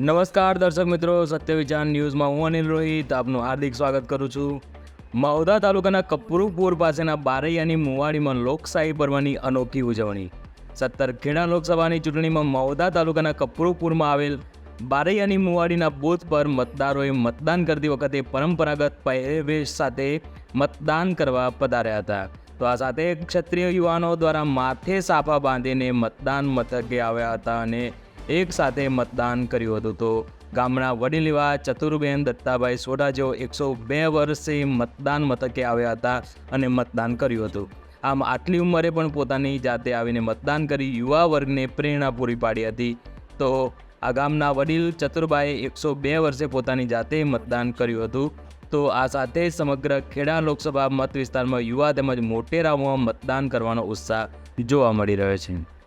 નમસ્કાર દર્શક મિત્રો સત્ય વિચાર ન્યૂઝમાં હું અનિલ રોહિત. આપનું હાર્દિક સ્વાગત કરું છું. માવદા તાલુકાના કપરુપુર પાસેના બારૈયાની મુવાડીમાં લોકશાહી પર્વની અનોખી ઉજવણી. સત્તર ખેડા લોકસભાની ચૂંટણીમાં માવદા તાલુકાના કપરુપુરમાં આવેલ બારૈયાની મુવાડીના બૂથ પર મતદારોએ મતદાન કરતી વખતે પરંપરાગત પહેરવેશ સાથે મતદાન કરવા પધાર્યા હતા. તો આ સાથે ક્ષત્રિય યુવાનો દ્વારા માથે સાફા બાંધીને મતદાન મથકે આવ્યા હતા અને એક સાથે મતદાન કર્યું હતું. તો ગામના વડીલ એવા ચતુરબેન દત્તાભાઈ સોઢા જેઓ એકસો બે વર્ષે મતદાન મથકે આવ્યા હતા અને મતદાન કર્યું હતું. આમ આટલી ઉંમરે પણ પોતાની જાતે આવીને મતદાન કરી યુવા વર્ગને પ્રેરણા પૂરી પાડી હતી. તો આ ગામના વડીલ ચતુરભાઈએ એકસો બે વર્ષે પોતાની જાતે મતદાન કર્યું હતું. તો આ સાથે સમગ્ર ખેડા લોકસભા મત વિસ્તારમાં યુવા તેમજ મોટેરાઓમાં મતદાન કરવાનો ઉત્સાહ જોવા મળી રહ્યો છે.